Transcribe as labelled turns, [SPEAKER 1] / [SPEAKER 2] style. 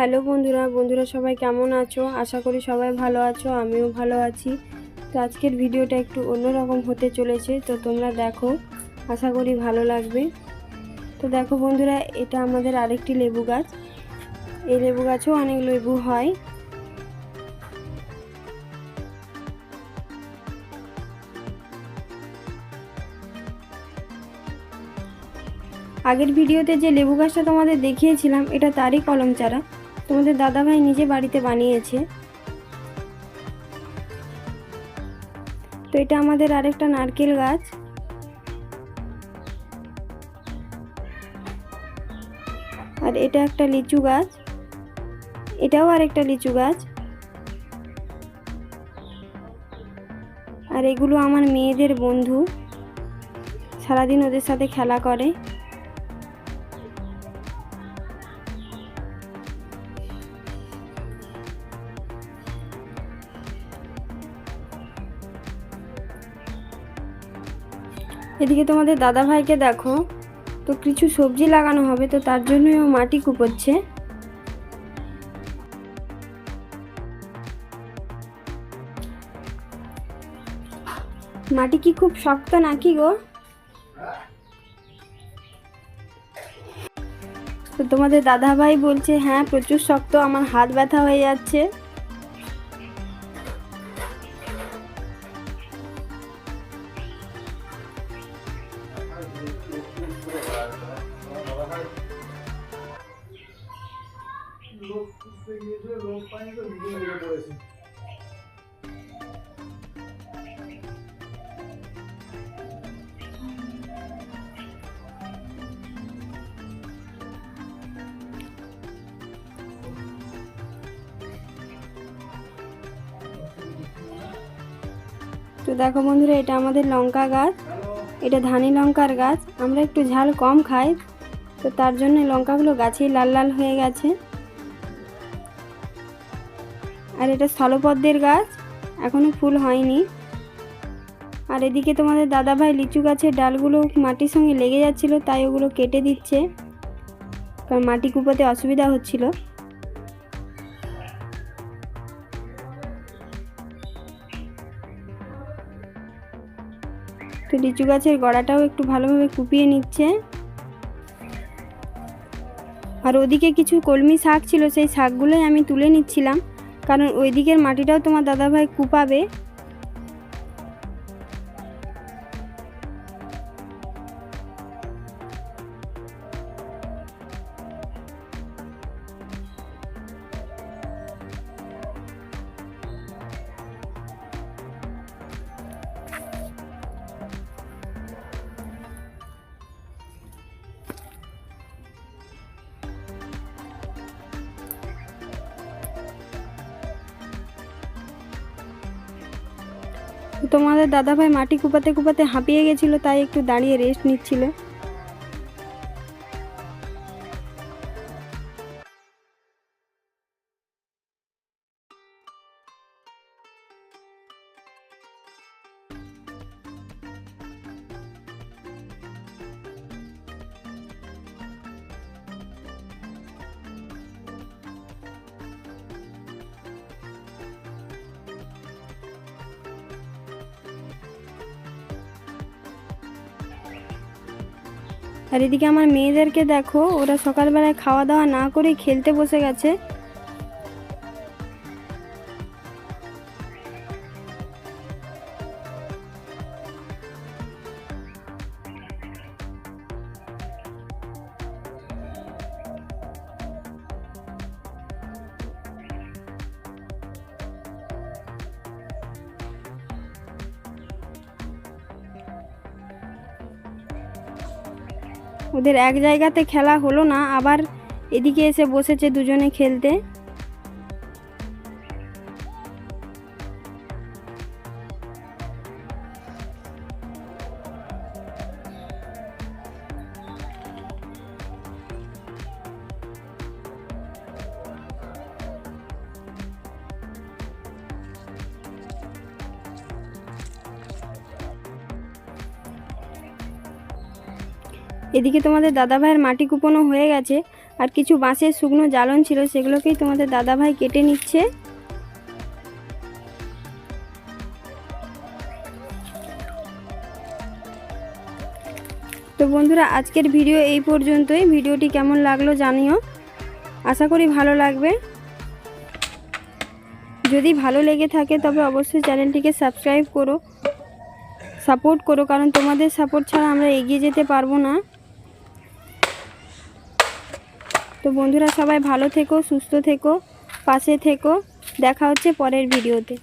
[SPEAKER 1] Hello বন্ধুরা বন্ধুরা সবাই কেমন আছো? আশা করি সবাই ভালো আছো, আমিও ভালো আছি। তো আজকের ভিডিওটা একটু অন্যরকম হতে চলেছে, তো তোমরা দেখো, আশা করি ভালো লাগবে। তো দেখো বন্ধুরা, এটা আমাদের আরেকটি লেবু গাছ। এই লেবু গাছেও অনেক লেবু হয়। আগের ভিডিওতে যে লেবু গাছটা তোমাদের দেখিয়েছিলাম, এটা তারই কলম চারা তোমাদের দাদাভাই নিজে বাড়িতে বানিয়েছে। তো এটা আমাদের আরেকটা নারকেল গাছ। আর এটা একটা লিচু গাছ। এটাও আরেকটা লিচু গাছ। আর এগুলো আমার মেয়েদের বন্ধু। সারাদিন ওদের সাথে খেলা করে। এদিকে তোমাদের দাদা ভাইকে দেখো। তো কিছু সবজি লাগানো হবে, তো তার জন্যই ও মাটি কুপোচ্ছে। মাটি কি খুব শক্ত নাকি গো? তো তোমাদের দাদা ভাই বলছে হ্যাঁ প্রচুর শক্ত, আমার হাত ব্যথা হয়ে যাচ্ছে।
[SPEAKER 2] তো
[SPEAKER 1] দেখো বন্ধুরা, এটা আমাদের লঙ্কা গাছ, এটা ধানি লঙ্কার গাছ। আমরা একটু ঝাল কম খাই। তো তার জন্য লঙ্কাগুলো গাছেই লাল লাল হয়ে গেছে। আর এটা স্থলপদ্মের গাছ, এখনও ফুল হয়নি। আর এদিকে তোমাদের দাদাভাই লিচু গাছের ডালগুলো মাটির সঙ্গে লেগে যাচ্ছিল, তাই ওগুলো কেটে দিচ্ছে। কারণ মাটি কুপোতে অসুবিধা হচ্ছিল। তো লিচু গাছের গোড়াটাও একটু ভালোভাবে কুপিয়ে নিচ্ছে। আর ওদিকে কিছু কলমি শাক ছিল, সেই শাকগুলোই আমি তুলে নিচ্ছিলাম। কারণ ওই দিকের মাটিটাও তোমার দাদাভাই কুপাবে। তোমাদের দাদাভাই মাটি কুপাতে কুপাতে হাঁপিয়ে গেছিল তাই একটু দাঁড়িয়ে রেস্ট নিচ্ছিল। আর এদিকে আমার মেয়েদেরকে দেখো ওরা সকালবেলায় খাওয়া দাওয়া না করে খেলতে বসে গেছে। ওদের এক জায়গাতে খেলা হলো না আবার এদিকে এসে বসেছে দুজনে খেলতে। এদিকে তোমাদের দাদা ভাইয়ের মাটি কুপনও হয়ে গেছে, আর কিছু বাঁশের শুকনো জ্বালন ছিল, সেগুলোকেই তোমাদের দাদাভাই কেটে নিচ্ছে। তো বন্ধুরা, আজকের ভিডিও এই পর্যন্তই। ভিডিওটি কেমন লাগল জানিও। আশা করি ভালো লাগবে। যদি ভালো লেগে থাকে, তবে অবশ্যই চ্যানেলটিকে সাবস্ক্রাইব করো, সাপোর্ট করো, কারণ তোমাদের সাপোর্ট ছাড়া আমরা এগিয়ে যেতে পারব না। তো বন্ধুরা সবাই ভালো থেকো সুস্থ থেকো পাশে থেকো। দেখা হচ্ছে পরের ভিডিওতে।